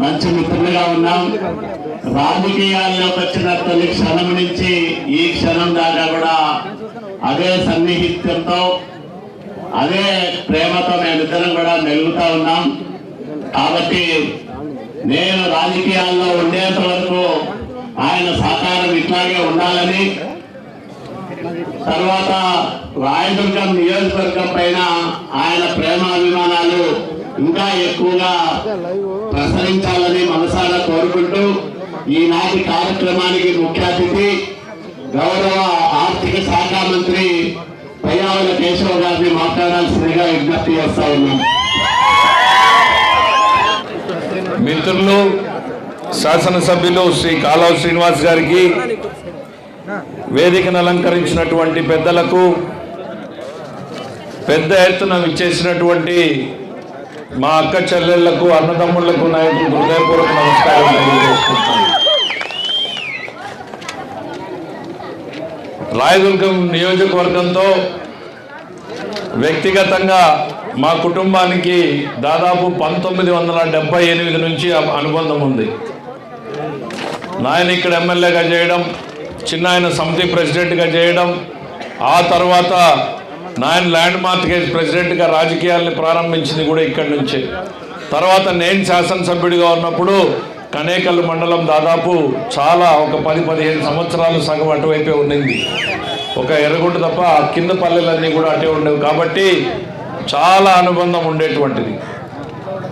మంచి మిత్రులుగా ఉన్నాం. రాజకీయాల్లోకి వచ్చిన తొలి క్షణం నుంచి ఈ క్షణం దాకా కూడా అదే సన్నిహిత్యంతో అదే ప్రేమతో మేమిద్దరం కూడా మెలుగుతా ఉన్నాం. కాబట్టి నేను రాజకీయాల్లో ఉండేంత వరకు ఆయన సహకారం ఇట్లాగే ఉండాలని తర్వాత రాయదుర్గం నియోజకవర్గం పైన ఆయన ప్రేమ అభిమానాలు ఇంకా ఎక్కువగా ప్రసరించాలని మనసారా కోరుకుంటూ ఈనాటి కార్యక్రమానికి ముఖ్య అతిథి గౌరవ ఆర్థిక శాఖ మంత్రి పయ్యావుల కేశవ గారిని మాట్లాడాల్సిందిగా విజ్ఞప్తి చేస్తా ఉన్నాం. మిత్రులు శాసనసభ్యులు శ్రీ కాలవ శ్రీనివాస్ గారికి వేదికను అలంకరించినటువంటి పెద్దలకు పెద్ద ఎత్తున విచ్చేసినటువంటి మా అక్క చెల్లెళ్ళకు అన్నదమ్ముళ్ళకు నాయకులు హృదయపూర్వక నమస్కారం రాయదుర్గం నియోజకవర్గంతో వ్యక్తిగతంగా మా కుటుంబానికి దాదాపు పంతొమ్మిది వందల డెబ్బై ఎనిమిది నుంచి అనుబంధం ఉంది. నాయన ఇక్కడ ఎమ్మెల్యేగా చేయడం చిన్న ఆయన సమితి ప్రెసిడెంట్గా చేయడం ఆ తర్వాత నాయన ల్యాండ్ మార్కెట్ ప్రెసిడెంట్గా రాజకీయాల్ని ప్రారంభించింది కూడా ఇక్కడి నుంచే. తర్వాత నేను శాసనసభ్యుడిగా ఉన్నప్పుడు కనేకల్ మండలం దాదాపు చాలా ఒక పది పదిహేను సంవత్సరాలు సగం అటువైపే ఉండింది. ఒక ఎర్రగుంట తప్ప ఆ కింద పల్లెలన్నీ కూడా అటే ఉండేవి. కాబట్టి చాలా అనుబంధం ఉండేటువంటిది.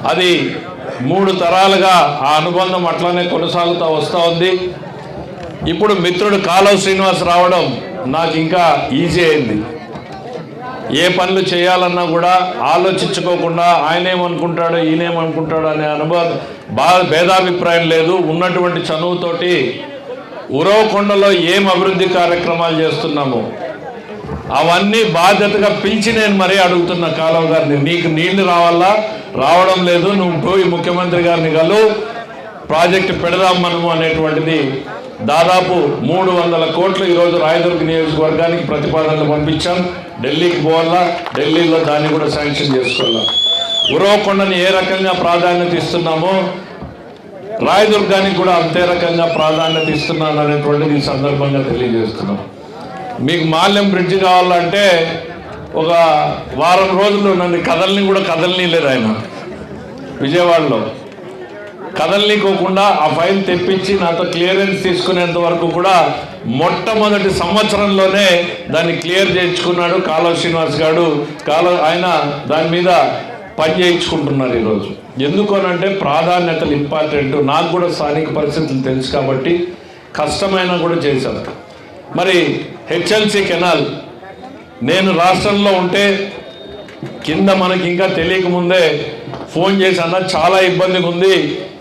అది మూడు తరాలుగా ఆ అనుబంధం అట్లానే కొనసాగుతూ వస్తూ ఉంది. ఇప్పుడు మిత్రుడు కాలువ శ్రీనివాస్ రావడం నాకు ఇంకా ఈజీ అయింది. ఏ పనులు చేయాలన్నా కూడా ఆలోచించుకోకుండా ఆయన ఏమనుకుంటాడో ఈయనేమనుకుంటాడో అనే అనుభవం బాగా భేదాభిప్రాయం లేదు. ఉన్నటువంటి చనువుతోటి ఉరవకొండలో ఏం అభివృద్ధి కార్యక్రమాలు చేస్తున్నాము అవన్నీ బాధ్యతగా పిలిచి నేను మరీ అడుగుతున్న కాలువ గారిని. నీకు నీళ్ళు రావాలా? రావడం లేదు. నువ్వు పోయి ముఖ్యమంత్రి గారిని కలు ప్రాజెక్టు పెడదాం మనము అనేటువంటిది దాదాపు మూడు వందల కోట్లు ఈరోజు రాయదుర్గ నియోజకవర్గానికి ప్రతిపాదనలు పంపించాం. ఢిల్లీకి పోవాలా? ఢిల్లీలో దాన్ని కూడా శాంక్షన్ చేసుకోవాలా? ఉరవకొండని ఏ రకంగా ప్రాధాన్యత ఇస్తున్నామో రాయదుర్గానికి కూడా అంతే రకంగా ప్రాధాన్యత ఇస్తున్నాను అనేటువంటిది ఈ సందర్భంగా తెలియజేస్తున్నాం. మీకు మాల్యం బ్రిడ్జ్ కావాలంటే ఒక వారం రోజులు నన్ను కథల్ని కూడా కదలనీ లేదు ఆయన. విజయవాడలో. కదలనీకోకుండా ఆ ఫైల్ తెప్పించి నాతో క్లియరెన్స్ తీసుకునేంత వరకు కూడా మొట్టమొదటి సంవత్సరంలోనే దాన్ని క్లియర్ చేయించుకున్నాడు కాలువ శ్రీనివాస్ గారు. కాలువ ఆయన దాని మీద పని చేయించుకుంటున్నారు ఈరోజు. ఎందుకు అనంటే ప్రాధాన్యతలు ఇంపార్టెంట్. నాకు కూడా స్థానిక పరిస్థితులు తెలుసు కాబట్టి కష్టమైనా కూడా చేశాను మరి హెచ్ఎల్సి కెనాల్ నేను రాష్ట్రంలో ఉంటే కింద మనకి ఇంకా తెలియక ముందే ఫోన్ చేసి అన్న చాలా ఇబ్బందిగా ఉంది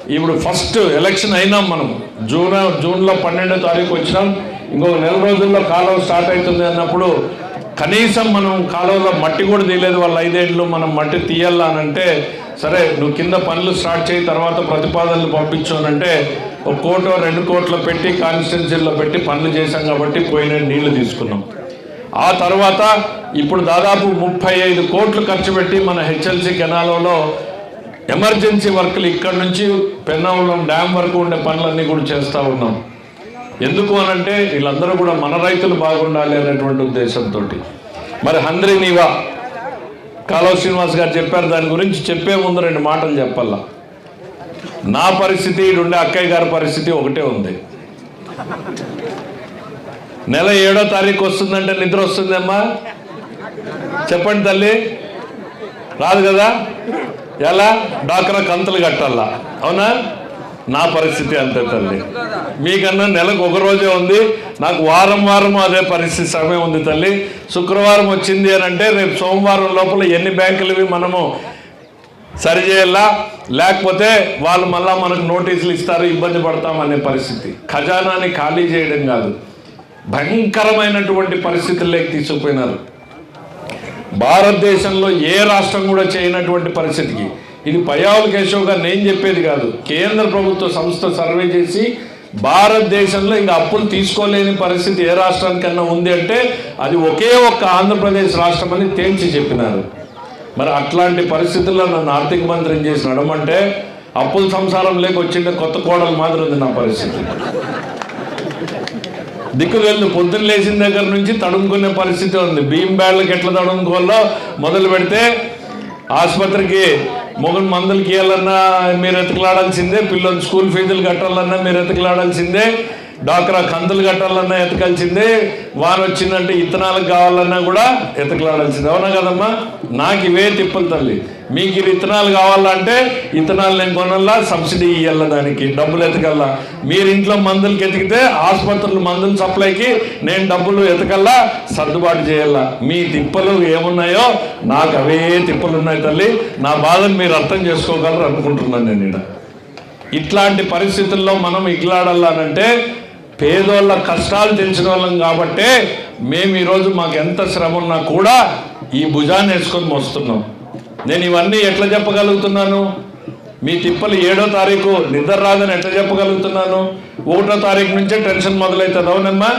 ఇప్పుడు ఫస్ట్ ఎలక్షన్ అయినాం మనం. జూన్ జూన్లో పన్నెండో తారీఖు వచ్చినాం. ఇంకొక నెల రోజుల్లో కాలువ స్టార్ట్ అవుతుంది అన్నప్పుడు కనీసం మనం కాలువలో మట్టి కూడా తీయలేదు. వాళ్ళ ఐదేళ్ళు మనం మట్టి తీయాలా అని అంటే సరే నువ్వు కింద పనులు స్టార్ట్ చేయి తర్వాత ప్రతిపాదనలు పంపించు ఒక కోటో రెండు కోట్లు పెట్టి కాన్స్టిట్యున్సీల్లో పెట్టి పనులు చేశాం కాబట్టి పోయిన నీళ్ళు తీసుకున్నాం. ఆ తర్వాత ఇప్పుడు దాదాపు ముప్పై ఐదు కోట్లు ఖర్చు పెట్టి మన హెచ్ఎల్సి కెనాలలో ఎమర్జెన్సీ వర్క్లు ఇక్కడ నుంచి పెన్నావరం డ్యామ్ వరకు ఉండే పనులన్నీ కూడా చేస్తూ ఉన్నాం. ఎందుకు అనంటే వీళ్ళందరూ కూడా మన రైతులు బాగుండాలి అనేటువంటి ఉద్దేశంతో మరి హంద్రి నీవా కాలువ శ్రీనివాస్ గారు చెప్పారు దాని గురించి చెప్పే ముందు రెండు మాటలు చెప్పాలా? నా పరిస్థితి ఉండే అక్కయ్య గారి పరిస్థితి ఒకటే ఉంది. నెల ఏడో తారీఖు వస్తుందంటే నిద్ర వస్తుందమ్మా? చెప్పండి తల్లి. రాదు కదా? ఎలా? డాక్రా కంతులు కట్టాలా? అవునా? నా పరిస్థితి అంతే తల్లి. మీకన్నా నెలకు ఒక రోజే ఉంది. నాకు వారం వారం అదే పరిస్థితి సమయం ఉంది తల్లి. శుక్రవారం వచ్చింది అని అంటే రేపు సోమవారం లోపల ఎన్ని బ్యాంకులవి మనము సరిచేయాలా లేకపోతే వాళ్ళు మళ్ళా మనకు నోటీసులు ఇస్తారు ఇబ్బంది పడతాం అనే పరిస్థితి. ఖజానాని ఖాళీ చేయడం కాదు. భయంకరమైనటువంటి పరిస్థితుల్లోకి తీసుకుపోయినారు. భారతదేశంలో ఏ రాష్ట్రం కూడా చేయనటువంటి పరిస్థితికి. ఇది పయ్యావుల కేశవ్ గారు నేను చెప్పేది కాదు. కేంద్ర ప్రభుత్వ సంస్థ సర్వే చేసి భారతదేశంలో ఇంకా అప్పులు తీసుకోలేని పరిస్థితి ఏ రాష్ట్రానికన్నా ఉంది అంటే అది ఒకే ఒక్క ఆంధ్రప్రదేశ్ రాష్ట్రం అని తేల్చి చెప్పినారు. మరి అట్లాంటి పరిస్థితుల్లో నన్ను ఆర్థిక మంత్రిని చేసి నడమంటే అప్పుల సంసారం లేక వచ్చిండే కొత్త కోడలు మాదిరి ఉంది నా పరిస్థితి. దిక్కులు వెళ్ళి పొద్దున్న లేచిన దగ్గర నుంచి తడుముకునే పరిస్థితి ఉంది. బియ్యం బ్యాళ్ళకి ఎట్లా తడుముకోవాలో మొదలు పెడితే ఆసుపత్రికి మొగన్ మందులకి ఇవ్వాలన్నా మీరు ఎతకలాడాల్సిందే పిల్లలు స్కూల్ ఫీజులు కట్టాలన్నా మీరు ఎతకలాడాల్సిందే డాక్రా కందులు కట్టాలన్నా ఎతకాల్సిందే వాన వచ్చిందంటే ఇత్తనాలకు కావాలన్నా కూడా ఎతకలాడాల్సిందే. అవునా కదమ్మా? నాకు ఇవే తిప్పలు తల్లి. మీకు ఇది ఇత్తనాలు కావాలంటే విత్తనాలు నేను కొనల్లా సబ్సిడీ ఇవ్వాల దానికి డబ్బులు ఎతకల్లా. మీరు ఇంట్లో మందులకి ఎతికితే ఆసుపత్రులు మందుల సప్లైకి నేను డబ్బులు ఎతకల్లా సర్దుబాటు చేయాలా మీ తిప్పలు ఏమున్నాయో నాకు అవే తిప్పలు ఉన్నాయి తల్లి. నా బాధను మీరు అర్థం చేసుకోగలరు అనుకుంటున్నాను నేను ఈడ. ఇట్లాంటి పరిస్థితుల్లో మనం ఇగ్లాడాలనంటే పేదోళ్ళ కష్టాలు తెలిసిన వాళ్ళం కాబట్టే మేము ఈరోజు మాకు ఎంత శ్రమ ఉన్నా కూడా ఈ భుజాన్ని వేసుకొని మోస్తున్నాం. నేను ఇవన్నీ ఎట్లా చెప్పగలుగుతున్నాను? మీ తిప్పలు ఏడో తారీఖు నిద్ర రాదని ఎట్లా చెప్పగలుగుతున్నాను? ఒకటో తారీఖు నుంచే టెన్షన్ మొదలవుతుంది అవునమ్మా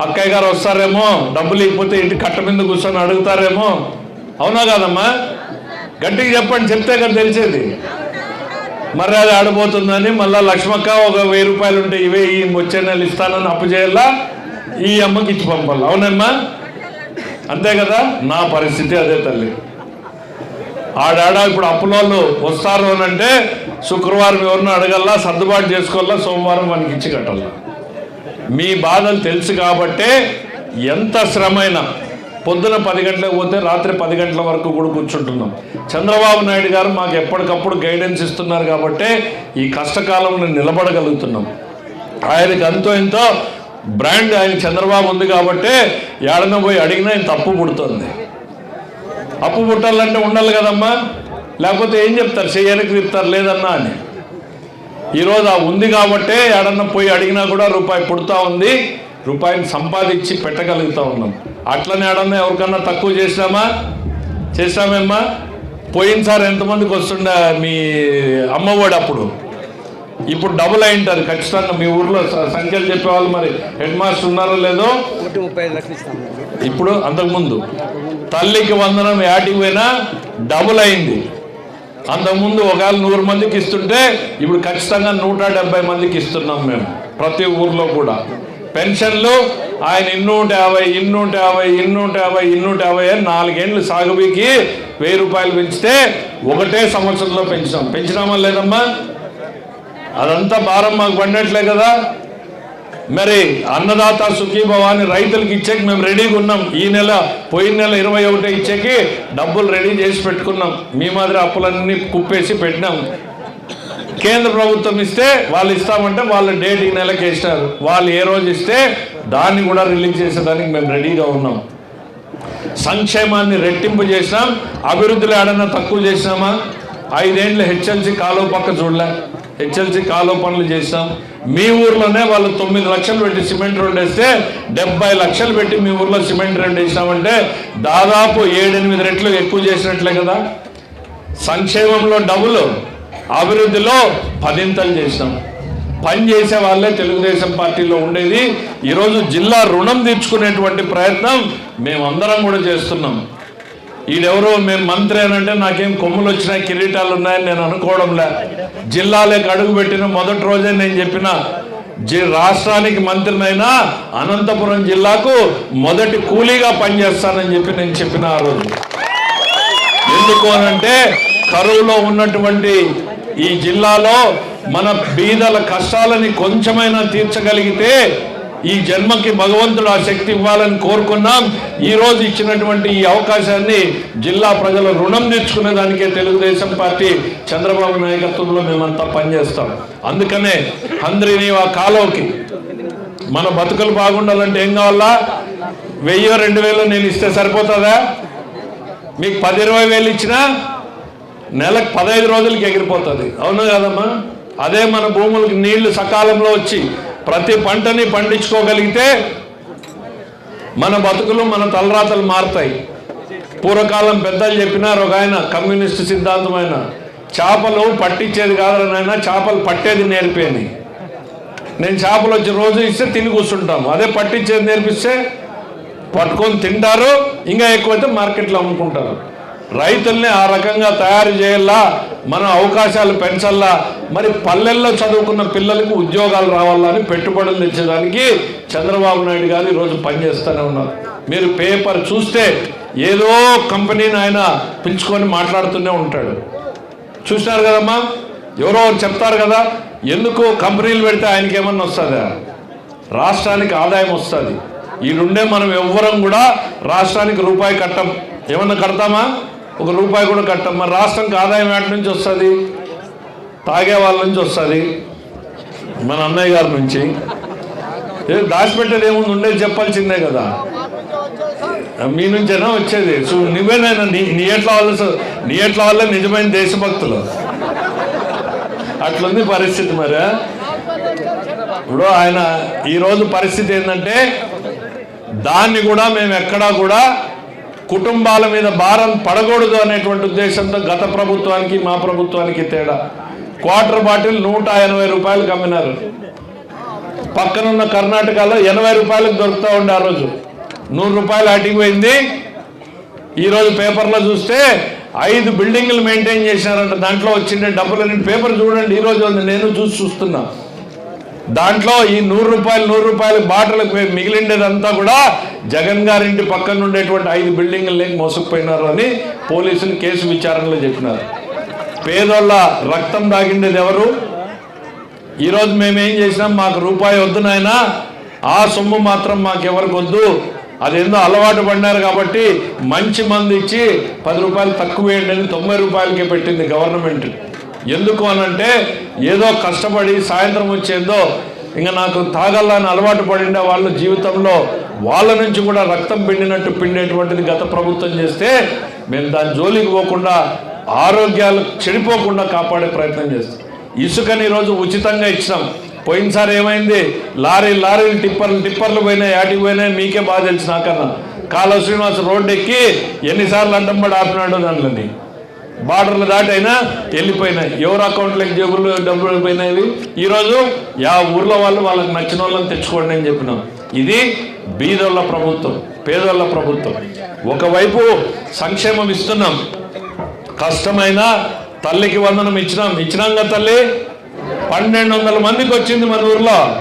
అక్కయ్య గారు వస్తారేమో డబ్బులు ఇవ్వకపోతే ఇంటి కట్ట మీద కూర్చొని అడుగుతారేమో? అవునా కాదమ్మా? గట్టిగా చెప్పండి చెప్తే కదా తెలిసేది. మరి అది ఆడిపోతుందని మళ్ళా లక్ష్మక్క ఒక వెయ్యి రూపాయలు ఉంటే ఇవే ఈ వచ్చే నెల ఇస్తానని అప్పు చేయాలా? ఈ అమ్మకి ఇచ్చి పంపాలి? అవునమ్మా? అంతే కదా? నా పరిస్థితి అదే తల్లి. ఆడాడ? ఇప్పుడు అప్పులోళ్ళు వస్తారు అని అంటే శుక్రవారం ఎవరిని అడగల్లా సర్దుబాటు చేసుకోవాలా సోమవారం మనకి ఇచ్చి కట్టాలా? మీ బాధలు తెలుసు కాబట్టే ఎంత శ్రమైనా పొద్దున పది గంటలకు పోతే రాత్రి పది గంటల వరకు కూడా కూర్చుంటున్నాం. చంద్రబాబు నాయుడు గారు మాకు ఎప్పటికప్పుడు గైడెన్స్ ఇస్తున్నారు కాబట్టే ఈ కష్టకాలంలో నిలబడగలుగుతున్నాం. ఆయనకి అంతో ఎంతో బ్రాండ్ ఆయన చంద్రబాబు ఉంది కాబట్టే ఏడన పోయి అడిగినా ఆయన తప్పు పుడుతుంది. అప్పు పుట్టాలంటే ఉండాలి కదమ్మా? లేకపోతే ఏం చెప్తారు? చెయ్యనికి చెప్తారు లేదన్నా అని. ఈరోజు ఆ ఉంది కాబట్టే ఎడన్నా పోయి అడిగినా కూడా రూపాయి పుడతా ఉంది. రూపాయిని సంపాదించి పెట్టగలుగుతా ఉన్నాం. అట్లనే ఎడన్నా ఎవరికన్నా తక్కువ చేసినామా? చేసినామేమ్మా? పోయినసారి ఎంతమందికి వస్తుండే మీ అమ్మఒడి అప్పుడు? ఇప్పుడు డబుల్ అయింటారు ఖచ్చితంగా మీ ఊర్లో సంఖ్యలు చెప్పేవాళ్ళు మరి హెడ్ మాస్టర్ ఉన్నారో లేదో? ఇప్పుడు అంతకుముందు. తల్లికి వందనం యాటికి పోయినా డబుల్ అయింది. అంతకుముందు ఒకవేళ నూరు మందికి ఇస్తుంటే ఇప్పుడు ఖచ్చితంగా నూట డెబ్బై మందికి ఇస్తున్నాం మేము ప్రతి ఊర్లో కూడా. పెన్షన్లు ఆయన ఇన్నూట యాభై ఇన్నూట యాభై ఇన్నూట యాభై ఇన్నూట యాభై అని నాలుగేండ్లు సాగుబీకి వెయ్యి రూపాయలు పెంచితే ఒకటే సంవత్సరంలో పెంచినాం పెంచినామా లేదమ్మా? అదంతా భారం మాకు పడినట్లే కదా. మరి అన్నదాత సుఖీభవాన్ని రైతులకు ఇచ్చేకి మేము రెడీగా ఉన్నాం. ఈ నెల పోయిన నెల ఇరవై ఒకటి ఇచ్చేకి డబ్బులు రెడీ చేసి పెట్టుకున్నాం. మీ మాదిరి అప్పులన్నీ కుప్పేసి పెట్టినాం. కేంద్ర ప్రభుత్వం ఇస్తే వాళ్ళు ఇస్తామంటే వాళ్ళ డేట్ ఈ నెలకి వేసినారు. వాళ్ళు ఏ రోజు ఇస్తే దాన్ని కూడా రిలీజ్ చేసేదానికి మేము రెడీగా ఉన్నాం. సంక్షేమాన్ని రెట్టింపు చేసినాం. అభివృద్ధిలో ఏడన్నా తక్కువ చేసినామా? ఐదేండ్లు హెచ్ఎల్సి కాలువ పక్క చూడలే. హెచ్ఎల్సి కాలం పనులు చేసాం మీ ఊర్లోనే వాళ్ళు తొమ్మిది లక్షలు పెట్టి సిమెంట్ రోడ్ వేస్తే డెబ్బై లక్షలు పెట్టి మీ ఊర్లో సిమెంట్ రోడ్ వేసినామంటే దాదాపు ఏడెనిమిది రెట్లు ఎక్కువ చేసినట్లే కదా. సంక్షేమంలో డబుల్ అభివృద్ధిలో పదింతలు చేసినాం. పని చేసే వాళ్ళే తెలుగుదేశం పార్టీలో ఉండేది. ఈరోజు జిల్లా రుణం తీర్చుకునేటువంటి ప్రయత్నం మేమందరం కూడా చేస్తున్నాం. ఈడెవరో మేము మంత్రి అని అంటే నాకేం కొమ్ములు వచ్చినా కిరీటాలు ఉన్నాయని నేను అనుకోవడంలే జిల్లాలకు అడుగు పెట్టిన మొదటి రోజే నేను చెప్పిన జి రాష్ట్రానికి మంత్రినైనా అనంతపురం జిల్లాకు మొదటి కూలీగా పనిచేస్తానని చెప్పి నేను చెప్పిన ఆ రోజు. ఎందుకు అనంటే కరువులో ఉన్నటువంటి ఈ జిల్లాలో మన బీదల కష్టాలని కొంచెమైనా తీర్చగలిగితే ఈ జన్మకి భగవంతుడు ఆ శక్తి ఇవ్వాలని కోరుకున్నాం. ఈరోజు ఇచ్చినటువంటి ఈ అవకాశాన్ని జిల్లా ప్రజల రుణం తెచ్చుకునే దానికే తెలుగుదేశం పార్టీ చంద్రబాబు నాయకత్వంలో మేమంతా పనిచేస్తాం. అందుకనే అందరినీ ఆ కాలువకి మన బతుకులు బాగుండాలంటే ఏం కావాలా? వెయ్యి రెండు వేలు నేను ఇస్తే సరిపోతుందా? మీకు పది ఇరవై వేలు ఇచ్చినా నెలకు పదహైదు రోజులకి ఎగిరిపోతుంది. అవును కదమ్మా? అదే మన భూములకు నీళ్ళు సకాలంలో వచ్చి ప్రతి పంటని పండించుకోగలిగితే మన బతుకులు మన తలరాతలు మారుతాయి. పూర్వకాలం పెద్దలు చెప్పినారు ఒక ఆయన కమ్యూనిస్ట్ సిద్ధాంతమైన చేపలు పట్టించేది కాదని ఆయన చేపలు పట్టేది నేర్పేది. నేను చేపలు వచ్చి రోజు ఇస్తే తిని కూర్చుంటాము అదే పట్టించేది నేర్పిస్తే పట్టుకొని తింటారు ఇంకా ఎక్కువైతే మార్కెట్లో అమ్ముకుంటారు. రైతుల్ని ఆ రకంగా తయారు చేయాలా? మన అవకాశాలు పెంచాలా మరి పల్లెల్లో చదువుకున్న పిల్లలకు ఉద్యోగాలు రావాలా అని పెట్టుబడులు తెచ్చేదానికి చంద్రబాబు నాయుడు గారు ఈరోజు పనిచేస్తూనే ఉన్నారు. మీరు పేపర్ చూస్తే ఏదో కంపెనీని ఆయన పిలుచుకొని మాట్లాడుతూనే ఉంటాడు. చూసినారు కదమ్మా? ఎవరో చెప్తారు కదా ఎందుకు కంపెనీలు పెడితే ఆయనకి ఏమన్నా వస్తుందా? రాష్ట్రానికి ఆదాయం వస్తుంది. ఈ మనం ఎవ్వరం కూడా రాష్ట్రానికి రూపాయి కట్టం. ఏమన్నా కడతామా? ఒక రూపాయి కూడా కట్టం మరి రాష్ట్రంకి ఆదాయం వాటి నుంచి వస్తుంది? తాగే వాళ్ళ నుంచి వస్తుంది? మన అన్నయ్య గారి నుంచి. దాచిపెట్టేది ఏముంది? ఉండేది చెప్పాల్సిందే కదా. మీ నుంచేనా వచ్చేది? సో నువ్వేనైనా నీ నీ ఎట్లా వాళ్ళు నీ ఎట్లా వాళ్ళే నిజమైన దేశభక్తులు. అట్లుంది పరిస్థితి మరి. ఇప్పుడు ఆయన ఈరోజు పరిస్థితి ఏంటంటే దాన్ని కూడా మేము ఎక్కడా కూడా కుటుంబాల మీద భారం పడకూడదు అనేటువంటి ఉద్దేశంతో గత ప్రభుత్వానికి మా ప్రభుత్వానికి తేడా. క్వార్టర్ బాటిల్ నూట ఎనభై రూపాయలకు అమ్మినారు. పక్కనున్న కర్ణాటకలో ఎనభై రూపాయలకు దొరుకుతూ ఉండే ఆ రోజు. నూరు రూపాయలు అడిగిపోయింది ఈరోజు పేపర్లో చూస్తే ఐదు బిల్డింగ్లు మెయింటైన్ చేసినారంట దాంట్లో వచ్చిండే డబ్బులు పేపర్ చూడండి. ఈరోజు ఉంది నేను చూసి చూస్తున్నా. దాంట్లో ఈ నూరు రూపాయలు నూరు రూపాయల బాటలకు మిగిలిండేదంతా కూడా జగన్ గారింటి పక్కన ఉండేటువంటి ఐదు బిల్డింగ్లు మోసుకుపోయినారు అని పోలీసులు కేసు విచారణలో చెప్పినారు. పేదోళ్ళ రక్తం దాగిండేది ఎవరు? ఈరోజు మేమేం చేసినాం? మాకు రూపాయి వద్దు నాయనా. ఆ సొమ్ము మాత్రం మాకెవరికి వద్దు. అదేందో అలవాటు పడినారు కాబట్టి మంచి మంది ఇచ్చి పది రూపాయలు తక్కువ వేయండి అని తొంభై రూపాయలకే పెట్టింది గవర్నమెంట్. ఎందుకు అనంటే ఏదో కష్టపడి సాయంత్రం వచ్చేదో ఇంకా నాకు తాగల్లని అలవాటు పడిన వాళ్ళ జీవితంలో వాళ్ళ నుంచి కూడా రక్తం పిండినట్టు పిండేటువంటిది గత ప్రభుత్వం చేస్తే మేము దాని జోలికి పోకుండా ఆరోగ్యాలు చెడిపోకుండా కాపాడే ప్రయత్నం చేస్తాం. ఇసుకని ఈరోజు ఉచితంగా ఇచ్చినాం. పోయినసారి ఏమైంది? లారీ లారీలు టిప్పర్లు టిప్పర్లు పోయినాయి యాటికి పోయినాయి మీకే బాగా తెలిసిన నాకన్నా. కాళ శ్రీనివాస్ రోడ్డు ఎక్కి ఎన్నిసార్లు అడ్డం పడి ఆపినాడు దాంట్లోని బార్డర్లు దాటైనా వెళ్ళిపోయినాయి. ఎవరు అకౌంట్లోకి జేబుల్లో డబ్బులు పోయినాయి ఈరోజు యా ఊర్లో వాళ్ళు వాళ్ళకి నచ్చిన వాళ్ళని తెచ్చుకోండి అని చెప్పినాం. ఇది బీదోళ్ళ ప్రభుత్వం పేదోళ్ళ ప్రభుత్వం. ఒకవైపు సంక్షేమం ఇస్తున్నాం. కష్టమైన తల్లికి వందనం ఇచ్చినాం. ఇచ్చినాం కదా తల్లి? పన్నెండు వందల మందికి వచ్చింది మన ఊర్లో.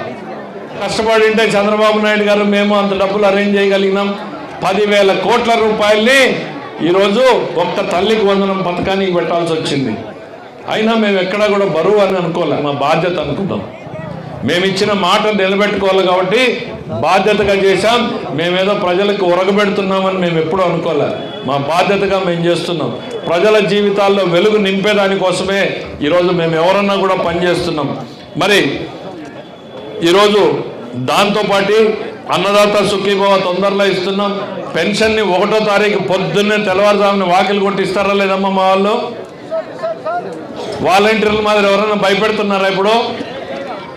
కష్టపడి ఉంటే చంద్రబాబు నాయుడు గారు మేము అంత డబ్బులు అరేంజ్ చేయగలిగినాం. పదివేల కోట్ల రూపాయల్ని ఈరోజు ఒక్క తల్లికి వందనం పథకానికి పెట్టాల్సి వచ్చింది. అయినా మేము ఎక్కడా కూడా బరువు అని అనుకోలే మా బాధ్యత అనుకున్నాం మేము ఇచ్చిన మాట నిలబెట్టుకోవాలి కాబట్టి బాధ్యతగా చేశాం. మేమేదో ప్రజలకు ఉరగబెడుతున్నామని మేము ఎప్పుడూ అనుకోలే. మా బాధ్యతగా మేము చేస్తున్నాం. ప్రజల జీవితాల్లో వెలుగు నింపేదాని కోసమే ఈరోజు మేము ఎవరన్నా కూడా పనిచేస్తున్నాం. మరి ఈరోజు దాంతోపాటు అన్నదాత సుఖీభవ తొందరలో ఇస్తున్నాం. పెన్షన్ని ఒకటో తారీఖు పొద్దున్నే తెల్లవారుజామున వాకిలు కొట్టిస్తారా లేదమ్మా మా వాళ్ళు? వాలంటీర్ల మాదిరి ఎవరైనా భయపెడుతున్నారా ఇప్పుడు?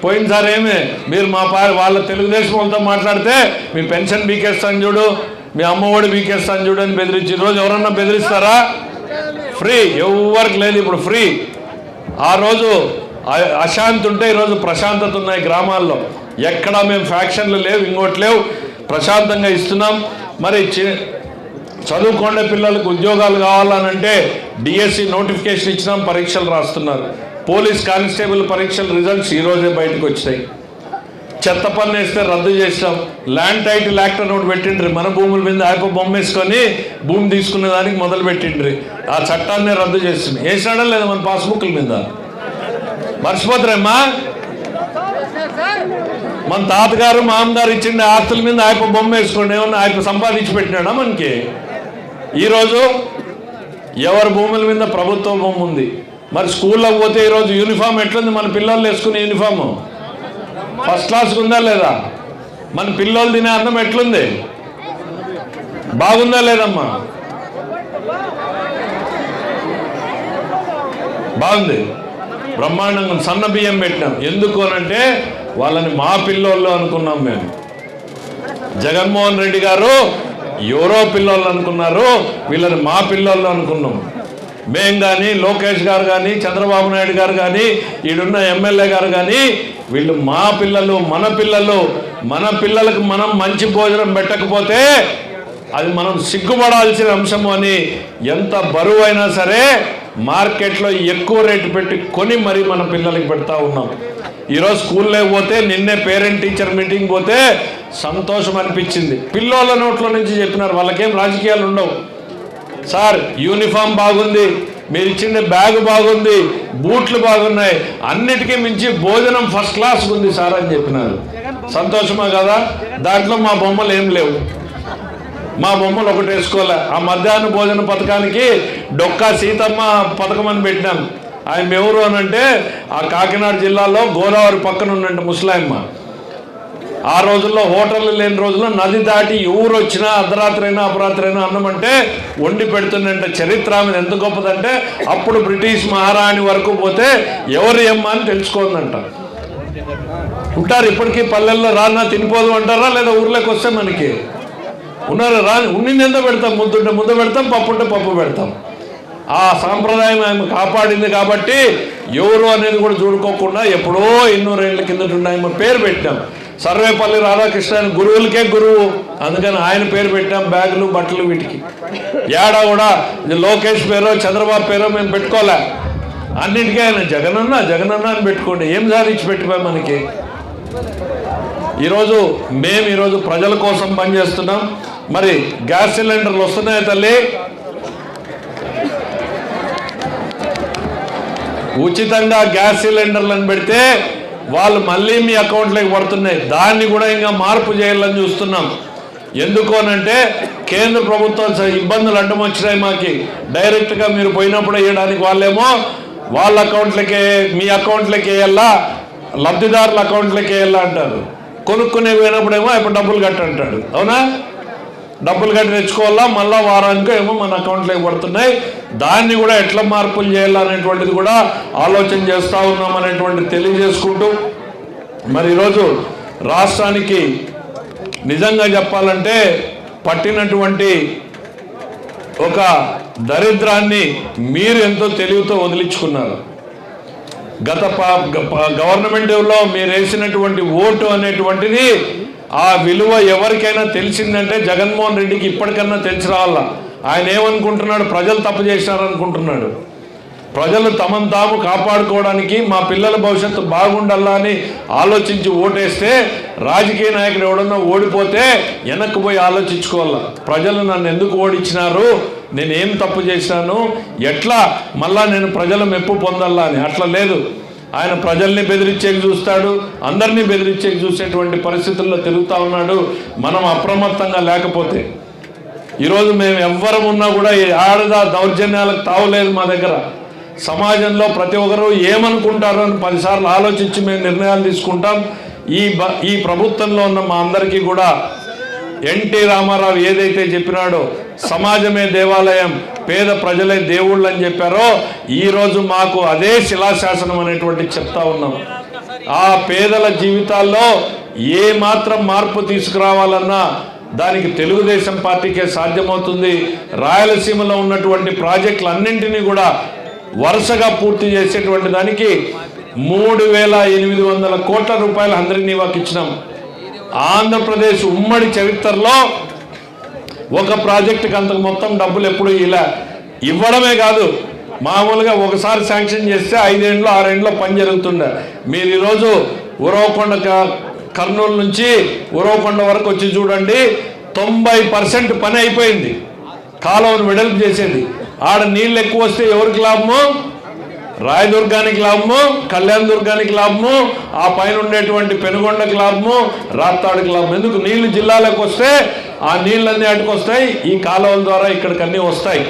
పోయినసారి ఏమి? మీరు మా పా వాళ్ళ తెలుగుదేశం వాళ్ళతో మాట్లాడితే మీ పెన్షన్ బీకేస్తాను చూడు మీ అమ్మఒడి బీకేస్తాను చూడు అని బెదిరించి ఈరోజు ఎవరన్నా బెదిరిస్తారా? ఫ్రీ ఎవరికి లేదు ఇప్పుడు ఫ్రీ. ఆ రోజు అశాంతి ఉంటే ఈరోజు ప్రశాంతత ఉన్నాయి గ్రామాల్లో. ఎక్కడా మేము ఫ్యాక్షన్లు లేవు ఇంకోటి లేవు. ప్రశాంతంగా ఇస్తున్నాం. మరి చి- చదువుకునే పిల్లలకు ఉద్యోగాలు కావాలనంటే డిఎస్సి నోటిఫికేషన్ ఇచ్చినాం పరీక్షలు రాస్తున్నారు. పోలీస్ కానిస్టేబుల్ పరీక్షల రిజల్ట్స్ ఈరోజే బయటకు వచ్చాయి చెత్త పన్ను వేస్తే రద్దు చేసాం ల్యాండ్ టైటిల్ యాక్ట్ అని ఒకటి పెట్టిండ్రి. మన భూముల మీద ఆయప బొమ్మ వేసుకొని భూమి తీసుకునే దానికి మొదలు పెట్టిండ్రి. ఆ చట్టాన్ని రద్దు చేస్తుంది వేసాడా లేదా మన పాస్బుక్ల మీద? మర్చిపోతారమ్మా? మన తాతగారు మామగారు ఇచ్చిన ఆస్తుల మీద ఆయప బొమ్మ వేసుకోండి ఏమన్నా ఆయప సంపాదించి పెట్టినాడా మనకి? ఈరోజు ఎవరి భూముల మీద ప్రభుత్వ భూమి ఉంది? మరి స్కూల్లో పోతే ఈరోజు యూనిఫామ్ ఎట్లుంది? మన పిల్లలు వేసుకునే యూనిఫాము ఫస్ట్ క్లాస్కి ఉందా లేదా? మన పిల్లలు తినే అన్నం ఎట్లుంది? బాగుందా లేదమ్మా? బాగుంది. బ్రహ్మాండంగా సన్న బియ్యం పెట్టినాం. ఎందుకు అనంటే వాళ్ళని మా పిల్లోళ్ళు అనుకున్నాం మేము. జగన్మోహన్ రెడ్డి గారు ఎవరో పిల్లోళ్ళు అనుకున్నారు వీళ్ళని మా పిల్లోళ్ళు అనుకున్నాం. మేం కానీ లోకేష్ గారు కానీ చంద్రబాబు నాయుడు గారు కానీ ఈడున్న ఎమ్మెల్యే గారు కానీ వీళ్ళు మా పిల్లలు మన పిల్లలు మన పిల్లలకు మనం మంచి భోజనం పెట్టకపోతే అది మనం సిగ్గుపడాల్సిన అంశం అని ఎంత బరువు అయినా సరే మార్కెట్లో ఎక్కువ రేటు పెట్టి కొని మరీ మన పిల్లలకి పెడతా ఉన్నాం. ఈరోజు స్కూల్లో పోతే నిన్నే పేరెంట్ టీచర్ మీటింగ్ పోతే సంతోషం అనిపించింది. పిల్లోళ్ళ నోట్లో నుంచి చెప్పినారు వాళ్ళకేం రాజకీయాలు ఉండవు. సార్ యూనిఫామ్ బాగుంది మీరు ఇచ్చిన బ్యాగ్ బాగుంది బూట్లు బాగున్నాయి అన్నిటికీ మించి భోజనం ఫస్ట్ క్లాస్ ఉంది సార్ అని చెప్పినారు. సంతోషమా కదా? దాంట్లో మా బొమ్మలు ఏం లేవు. మా బొమ్మలు ఒకటి వేసుకోలే ఆ మధ్యాహ్న భోజన పథకానికి డొక్కా సీతమ్మ పథకం అని పెట్టినాం. ఆయన ఎవరు అని అంటే ఆ కాకినాడ జిల్లాలో గోదావరి పక్కన ఉన్నట్టు ముసలాయమ్మ. ఆ రోజుల్లో హోటళ్ళు లేని రోజుల్లో నది దాటి ఊరు వచ్చినా అర్ధరాత్రైనా అయినా అపరాత్రి అయినా అన్నం అంటే వండి పెడుతుందంట చరిత్ర ఆమె ఎంత గొప్పదంటే అప్పుడు బ్రిటిష్ మహారాణి వరకు పోతే ఎవరు ఏమ్మా అని తెలుసుకోందంట. ఉంటారు ఇప్పటికీ పల్లెల్లో రానా తినిపోదు అంటారా? లేదా ఊర్లోకి వస్తే మనకి? ఉన్నారు? రా ఉన్నింది ఎంత పెడతాం? ముద్దుంటే ముద్ద పెడతాం పప్పు ఉంటే పప్పు పెడతాం. ఆ సాంప్రదాయం ఆమె కాపాడింది కాబట్టి ఎవరు అనేది కూడా చూడుకోకుండా ఎప్పుడో ఎన్నో రేళ్ళ కిందట ఉన్న ఆమె పేరు పెట్టాం సర్వేపల్లి రాధాకృష్ణ ఆయన గురువులకే గురువు. అందుకని ఆయన పేరు పెట్టాం బ్యాగులు బట్టలు వీటికి. ఏడా కూడా లోకేష్ పేరో చంద్రబాబు పేరో మేము పెట్టుకోలే. అన్నిటికీ ఆయన జగనన్న జగనన్న అని పెట్టుకోండి. ఏం సాధించి పెట్టిపోయి మనకి? ఈరోజు మేము ఈరోజు ప్రజల కోసం పనిచేస్తున్నాం. మరి గ్యాస్ సిలిండర్లు వస్తున్నాయి తల్లి? ఉచితంగా గ్యాస్ సిలిండర్లను పెడితే వాళ్ళు మళ్ళీ మీ అకౌంట్లోకి పడుతున్నాయి. దాన్ని కూడా ఇంకా మార్పు చేయాలని చూస్తున్నాం. ఎందుకోనంటే కేంద్ర ప్రభుత్వం ఇబ్బందులు అడ్డం వచ్చినాయి మాకి. డైరెక్ట్గా మీరు పోయినప్పుడు వేయడానికి వాళ్ళేమో వాళ్ళ అకౌంట్లకే మీ అకౌంట్లకి వేయాలా లబ్ధిదారుల అకౌంట్లకి వేయాలా అంటారు. కొనుక్కునే పోయినప్పుడేమో ఇప్పుడు డబ్బులు కట్టంటాడు అవునా? డబ్బులు కట్టి తెచ్చుకోవాలా? మళ్ళీ వారానికి ఏమో మన అకౌంట్లోకి పడుతున్నాయి. దాన్ని కూడా ఎట్లా మార్పులు చేయాలనేటువంటిది కూడా ఆలోచన చేస్తూ ఉన్నాం అనేటువంటిది తెలియజేసుకుంటూ మరి ఈరోజు రాష్ట్రానికి నిజంగా చెప్పాలంటే పట్టినటువంటి ఒక దరిద్రాన్ని మీరు ఎంతో తెలివితో వదిలించుకున్నారు. గత గవర్నమెంట్లో మీరు వేసినటువంటి ఓటు అనేటువంటిది ఆ విలువ ఎవరికైనా తెలిసిందంటే జగన్మోహన్ రెడ్డికి ఇప్పటికన్నా తెలిసి రావాల. ఆయన ఏమనుకుంటున్నాడు? ప్రజలు తప్పు చేశారనుకుంటున్నాడు. ప్రజలు తమను తాము కాపాడుకోవడానికి మా పిల్లల భవిష్యత్తు బాగుండాలా అని ఆలోచించి ఓటేస్తే రాజకీయ నాయకుడు ఎవడన్నా ఓడిపోతే వెనక్కి పోయి ఆలోచించుకోవాలా. ప్రజలు నన్ను ఎందుకు ఓడించినారు నేనేం తప్పు చేశాను ఎట్లా మళ్ళా నేను ప్రజల మెప్పు పొందాలా అని? అట్లా లేదు. ఆయన ప్రజల్ని బెదిరించేకి చూస్తాడు అందరినీ బెదిరించేకి చూసేటువంటి పరిస్థితుల్లో తిరుగుతూ ఉన్నాడు. మనం అప్రమత్తంగా లేకపోతే. ఈరోజు మేము ఎవ్వరం ఉన్నా కూడా ఈ ఆడదా దౌర్జన్యాలకు తావులేదు మా దగ్గర. సమాజంలో ప్రతి ఒక్కరూ ఏమనుకుంటారో అని పదిసార్లు ఆలోచించి మేము నిర్ణయాలు తీసుకుంటాం. ఈ బ ఈ ప్రభుత్వంలో ఉన్న మా అందరికీ కూడా ఎన్టీ రామారావు ఏదైతే చెప్పినాడో సమాజమే దేవాలయం పేద ప్రజలే దేవుళ్ళు అని చెప్పారో ఈరోజు మాకు అదే శిలాశాసనం అనేటువంటి చెప్తా ఉన్నాం. ఆ పేదల జీవితాల్లో ఏ మాత్రం మార్పు తీసుకురావాలన్నా దానికి తెలుగుదేశం పార్టీకే సాధ్యమవుతుంది. రాయలసీమలో ఉన్నటువంటి ప్రాజెక్టులన్నింటినీ కూడా వరుసగా పూర్తి చేసేటువంటి దానికి మూడు వేల ఎనిమిది వందల కోట్ల రూపాయలు అందరినీ వాకిచ్చినాం ఆంధ్రప్రదేశ్ ఉమ్మడి చరిత్రలో ఒక ప్రాజెక్టుకి అంత మొత్తం డబ్బులు ఎప్పుడు ఇలా ఇవ్వడమే కాదు మామూలుగా ఒకసారి శాంక్షన్ చేస్తే ఐదేండ్లో ఆరేండ్లో పని జరుగుతుండే. మీరు ఈరోజు ఉరవకొండ క- కర్నూలు నుంచి ఉరవకొండ వరకు వచ్చి చూడండి తొంభై పర్సెంట్ పని అయిపోయింది. కాలువను వెడల్పు చేసేది. ఆడ నీళ్ళు ఎక్కువ వస్తే ఎవరికి లాభము? రాయదుర్గానికి లాభము కళ్యాణ దుర్గానికి లాభము ఆ పైన ఉండేటువంటి పెనుగొండకి లాభము రాత్తాడికి లాభం ఎందుకు? నీళ్ళు జిల్లాలకు వస్తే ఆ నీళ్ళన్నీ అటుకొస్తాయి ఈ కాలువల ద్వారా ఇక్కడికి అన్నీ వస్తాయి.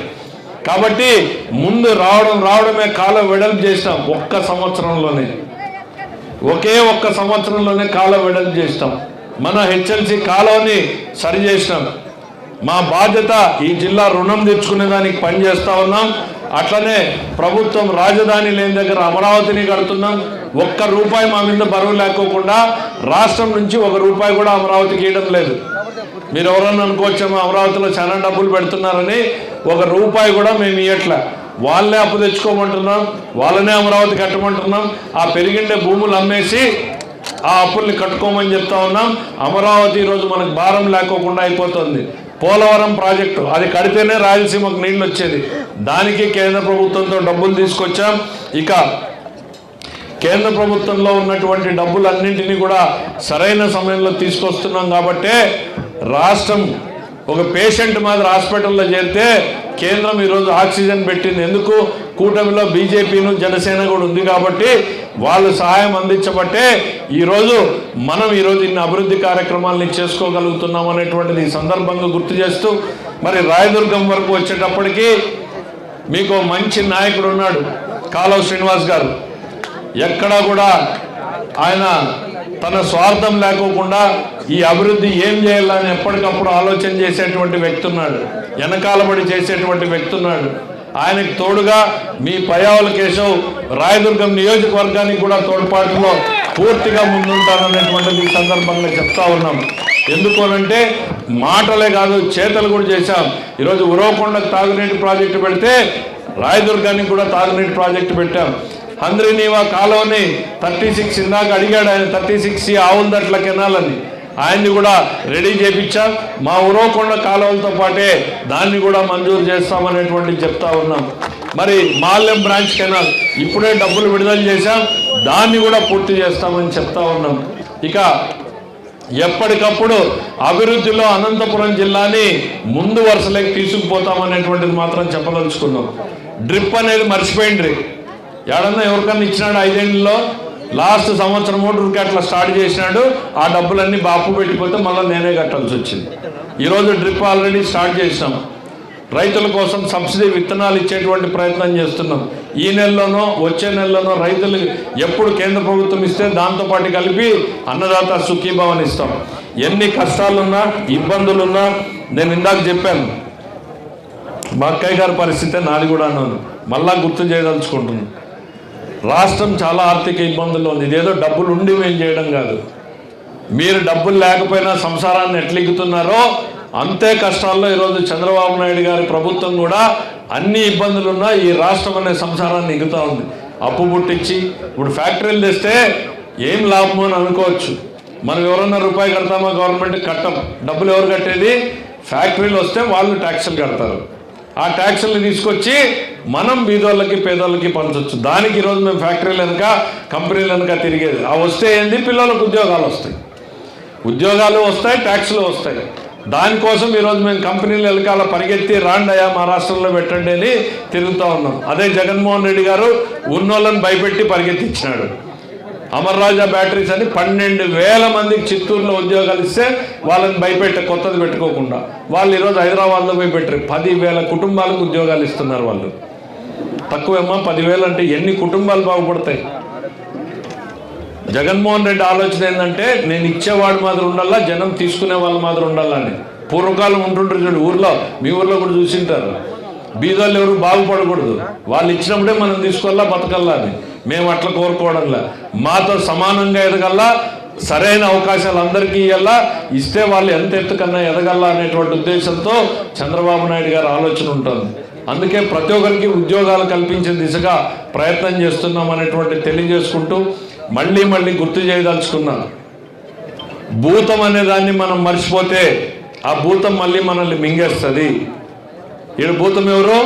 కాబట్టి ముందు రావడం రావడమే కాలం వెడల్పు చేసినాం ఒక్క సంవత్సరంలోనే. ఒకే ఒక్క సంవత్సరంలోనే కాలం వెడల్పు చేసినాం మన హెచ్ఎల్సి కాలువని సరి చేసినాం మా బాధ్యత ఈ జిల్లా రుణం తెచ్చుకునే దానికి పనిచేస్తా ఉన్నాం. అట్లనే ప్రభుత్వం రాజధాని లేని దగ్గర అమరావతిని కడుతున్నాం. ఒక్క రూపాయి మా మీద బరువు లేకోకుండా రాష్ట్రం నుంచి ఒక రూపాయి కూడా అమరావతికి ఇవ్వడం లేదు. మీరు ఎవరన్నా అనుకోవచ్చేమో అమరావతిలో చాలా డబ్బులు పెడుతున్నారని ఒక రూపాయి కూడా మేము ఇవ్వట్లే వాళ్ళనే అప్పు తెచ్చుకోమంటున్నాం వాళ్ళనే అమరావతి కట్టమంటున్నాం. ఆ పెరిగిండే భూములు అమ్మేసి ఆ అప్పుల్ని కట్టుకోమని చెప్తా ఉన్నాం. అమరావతి ఈరోజు మనకు భారం లేకోకుండా అయిపోతుంది. పోలవరం ప్రాజెక్టు. అది కడితేనే రాయలసీమకు నీళ్ళు వచ్చేది. దానికి కేంద్ర ప్రభుత్వంతో డబ్బులు తీసుకొచ్చాం. ఇక కేంద్ర ప్రభుత్వంలో ఉన్నటువంటి డబ్బులన్నింటినీ కూడా సరైన సమయంలో తీసుకొస్తున్నాం కాబట్టే రాష్ట్రం ఒక పేషెంట్ మాదిరి హాస్పిటల్లో చేరితే కేంద్రం ఈరోజు ఆక్సిజన్ పెట్టింది. ఎందుకు? కూటమిలో బీజేపీను జనసేన కూడా ఉంది కాబట్టి వాళ్ళు సహాయం అందించబట్టే ఈరోజు మనం ఈరోజు ఇన్ని అభివృద్ధి కార్యక్రమాలని చేసుకోగలుగుతున్నాం అనేటువంటిది ఈ సందర్భంగా గుర్తు చేస్తూ మరి రాయదుర్గం వరకు వచ్చేటప్పటికి మీకు మంచి నాయకుడు ఉన్నాడు కాలువ శ్రీనివాస్ గారు. ఎక్కడా కూడా ఆయన తన స్వార్థం లేకోకుండా ఈ అభివృద్ధి ఏం చేయాలని ఎప్పటికప్పుడు ఆలోచన చేసేటువంటి వ్యక్తి ఉన్నాడు వెనకాలబడి చేసేటువంటి వ్యక్తి ఉన్నాడు. ఆయనకు తోడుగా మీ పయావుల కేశవ్ రాయదుర్గం నియోజకవర్గానికి కూడా తోడ్పాటులో పూర్తిగా ముందుంటారనేటువంటిది ఈ సందర్భంగా చెప్తా ఉన్నాం. ఎందుకు అనంటే మాటలే కాదు చేతలు కూడా చేశాం. ఈరోజు ఉరవకొండకు తాగునీటి ప్రాజెక్టు పెడితే రాయదుర్గానికి కూడా తాగునీటి ప్రాజెక్టు పెట్టాం. హంద్రీనీవా కాలువని థర్టీ సిక్స్ ఇందాక అడిగాడు ఆయన థర్టీ సిక్స్ ఆవులదట్ల కెనాలని ఆయన్ని కూడా రెడీ చేపించాం. మా ఉరవకొండ కాలువలతో పాటే దాన్ని కూడా మంజూరు చేస్తామనేటువంటిది చెప్తా ఉన్నాం. మరి మాల్యం బ్రాంచ్ కెనాల్ ఇప్పుడే డబ్బులు విడుదల చేశాం. దాన్ని కూడా పూర్తి చేస్తామని చెప్తా ఉన్నాం. ఇక ఎప్పటికప్పుడు అభివృద్ధిలో అనంతపురం జిల్లాని ముందు వరుసలోకి తీసుకుపోతామనేటువంటిది మాత్రం చెప్పదలుచుకున్నాం. డ్రిప్ అనేది మర్చిపోయిండ్రి. ఏడన్నా ఎవరికన్నా ఇచ్చినాడు ఐదేళ్ళలో లాస్ట్ సంవత్సరం మూడు అట్లా స్టార్ట్ చేసినాడు ఆ డబ్బులన్నీ బాపు పెట్టిపోతే మళ్ళీ నేనే కట్టాల్సి వచ్చింది. ఈరోజు డ్రిప్ ఆల్రెడీ స్టార్ట్ చేసినాం. రైతుల కోసం సబ్సిడీ విత్తనాలు ఇచ్చేటువంటి ప్రయత్నం చేస్తున్నాం. ఈ నెలలోనో వచ్చే నెలలోనో రైతులు ఎప్పుడు కేంద్ర ప్రభుత్వం ఇస్తే దాంతోపాటు కలిపి అన్నదాత సుఖీభవన్ ఇస్తాం. ఎన్ని కష్టాలున్నా ఇబ్బందులున్నా నేను ఇందాక చెప్పాను మా అక్కయ్య గారి పరిస్థితే నాది కూడా అన్నాను మళ్ళా గుర్తు చేయదలుచుకుంటున్నాను. రాష్ట్రం చాలా ఆర్థిక ఇబ్బందుల్లో ఉంది. ఇదేదో డబ్బులు ఉండి మేము చేయడం కాదు. మీరు డబ్బులు లేకపోయినా సంసారాన్ని ఎట్లెక్కుతున్నారో అంతే కష్టాల్లో ఈరోజు చంద్రబాబు నాయుడు గారి ప్రభుత్వం కూడా అన్ని ఇబ్బందులున్నా ఈ రాష్ట్రం అనే సంసారాన్ని ఎగుతూ ఉంది. అప్పు పుట్టించి ఇప్పుడు ఫ్యాక్టరీలు తెస్తే ఏం లాభం అని అనుకోవచ్చు. మనం ఎవరన్నా రూపాయి కడతామా గవర్నమెంట్ కట్టం. డబ్బులు ఎవరు కట్టేది? ఫ్యాక్టరీలు వస్తే వాళ్ళు ట్యాక్సులు కడతారు. ఆ ట్యాక్సులు తీసుకొచ్చి మనం బీదోళ్ళకి పేదోళ్ళకి పంచవచ్చు దానికి ఈరోజు మేము ఫ్యాక్టరీలు వెనుక కంపెనీలు వెనుక తిరిగేది. ఆ వస్తే ఏంది? పిల్లలకు ఉద్యోగాలు వస్తాయి. ఉద్యోగాలు వస్తాయి ట్యాక్సులు వస్తాయి. దానికోసం ఈరోజు మేము కంపెనీలు వెనకాల పరిగెత్తి రాండయా మా రాష్ట్రంలో పెట్టండి అని తిరుగుతూ ఉన్నాం. అదే జగన్మోహన్ రెడ్డి గారు ఉన్నోళ్ళని భయపెట్టి పరిగెత్తించినాడు. అమర్రాజా బ్యాటరీస్ అని పన్నెండు వేల మందికి చిత్తూరులో ఉద్యోగాలు ఇస్తే వాళ్ళని భయపెట్ట కొత్తది పెట్టుకోకుండా. వాళ్ళు ఈరోజు హైదరాబాద్లో పోయి పెట్టారు. పదివేల కుటుంబాలకు ఉద్యోగాలు ఇస్తున్నారు వాళ్ళు. తక్కువేమో పదివేలు అంటే ఎన్ని కుటుంబాలు బాగుపడతాయి? జగన్మోహన్ రెడ్డి ఆలోచన ఏంటంటే నేను ఇచ్చేవాడు మాదిరి ఉండాలా జనం తీసుకునే వాళ్ళ మాదిరి ఉండాలని పూర్వకాలం ఉంటుంటారు చూడు ఊర్లో మీ ఊర్లో కూడా చూసింటారు. బీదాలు ఎవరు బాగుపడకూడదు. వాళ్ళు ఇచ్చినప్పుడే మనం తీసుకోవాలా బతకల్లా అని. మేము అట్లా కోరుకోవడంలా. మాతో సమానంగా ఎదగల్లా సరైన అవకాశాలు అందరికీ ఇవ్వాలా ఇస్తే వాళ్ళు ఎంత ఎత్తుకన్నా ఎదగల్లా అనేటువంటి ఉద్దేశంతో చంద్రబాబు నాయుడు గారి ఆలోచన ఉంటుంది. అందుకే ప్రతి ఒక్కరికి ఉద్యోగాలు కల్పించే దిశగా ప్రయత్నం చేస్తున్నాం అనేటువంటి తెలియజేసుకుంటూ మళ్ళీ మళ్ళీ గుర్తు చేయదలుచుకున్నాను భూతం అనే దాన్ని మనం మర్చిపోతే ఆ భూతం మళ్ళీ మనల్ని మింగేస్తుంది. ఈడ భూతం ఎవరు?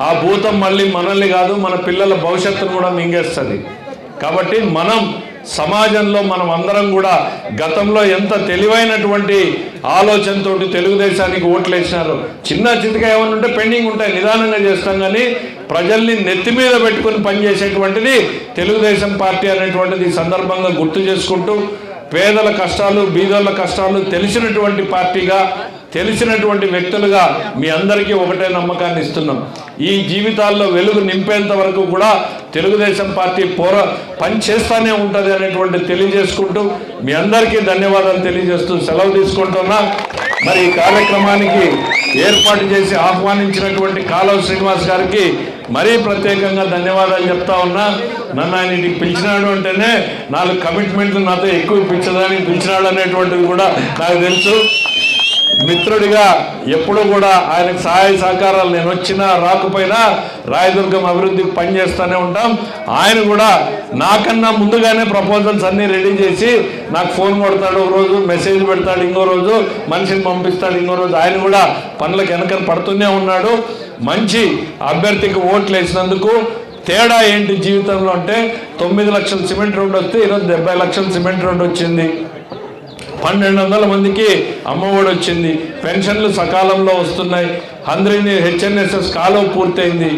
ఆ భూతం మళ్ళీ మనల్ని కాదు మన పిల్లల భవిష్యత్తును కూడా మింగేస్తుంది. కాబట్టి మనం సమాజంలో మనం అందరం కూడా గతంలో ఎంత తెలివైనటువంటి ఆలోచనతోటి తెలుగుదేశానికి ఓట్లు వేసినారు చిన్న చితిగా ఏమైనా ఉంటే పెండింగ్ ఉంటాయి నిదానంగా చేస్తాం కానీ ప్రజల్ని నెత్తి మీద పెట్టుకుని పనిచేసేటువంటిది తెలుగుదేశం పార్టీ అనేటువంటిది ఈ సందర్భంగా గుర్తు చేసుకుంటూ పేదల కష్టాలు బీదోళ్ళ కష్టాలు తెలిసినటువంటి పార్టీగా తెలిసినటువంటి వ్యక్తులుగా మీ అందరికీ ఒకటే నమ్మకాన్ని ఇస్తున్నాం. ఈ జీవితాల్లో వెలుగు నింపేంత వరకు కూడా తెలుగుదేశం పార్టీ పోర పనిచేస్తానే ఉంటుంది అనేటువంటి తెలియజేసుకుంటూ మీ అందరికీ ధన్యవాదాలు తెలియజేస్తూ సెలవు తీసుకుంటున్నా. మరి ఈ కార్యక్రమానికి ఏర్పాటు చేసి ఆహ్వానించినటువంటి కాలువ శ్రీనివాస్ గారికి మరీ ప్రత్యేకంగా ధన్యవాదాలు చెప్తా ఉన్నా. నన్ను ఆయన ఇంటికి పిలిచినాడు అంటేనే నాలుగు కమిట్మెంట్లు నాతో ఎక్కువ పిలిచడానికి పిలిచినాడు అనేటువంటిది కూడా నాకు తెలుసు. మిత్రుడిగా ఎప్పుడూ కూడా ఆయనకు సహాయ సహకారాలు నేను వచ్చినా రాకపోయినా రాయదుర్గం అభివృద్ధికి పనిచేస్తూనే ఉంటాం. ఆయన కూడా నాకన్నా ముందుగానే ప్రపోజల్స్ అన్నీ రెడీ చేసి నాకు ఫోన్ కొడతాడు ఒక రోజు మెసేజ్ పెడతాడు ఇంకో రోజు మనిషిని పంపిస్తాడు ఇంకో రోజు. ఆయన కూడా పనులకు వెనకని పడుతూనే ఉన్నాడు. మంచి అభ్యర్థికి ఓట్లు వేసినందుకు తేడా ఏంటి జీవితంలో అంటే తొమ్మిది లక్షల సిమెంట్ రోడ్డు వస్తే ఈరోజు డెబ్బై లక్షల సిమెంట్ రోడ్డు వచ్చింది. పన్నెండు వందల మందికి అమ్మఒడి వచ్చింది పెన్షన్లు సకాలంలో వస్తున్నాయి. అందరినీ హెచ్ఎన్ఎస్ఎస్ కాలం పూర్తయింది.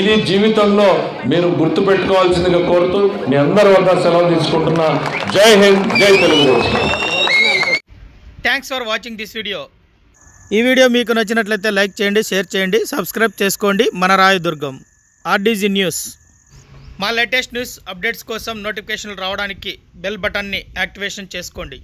ఇది జీవితంలో మీరు గుర్తుపెట్టుకోవాల్సిందిగా కోరుతూ మీ అందరి వద్ద సెలవు తీసుకుంటున్నా. Jai Hind Jai Telugu Desam thanks for watching this video ఈ వీడియో మీకు నచ్చినట్లయితే లైక్ చేయండి షేర్ చేయండి సబ్స్క్రైబ్ చేసుకోండి. మన రాయదుర్గం ఆర్డీజీ న్యూస్ మా లేటెస్ట్ న్యూస్ అప్డేట్స్ కోసం నోటిఫికేషన్లు రావడానికి బెల్ బటన్ని యాక్టివేషన్ చేసుకోండి.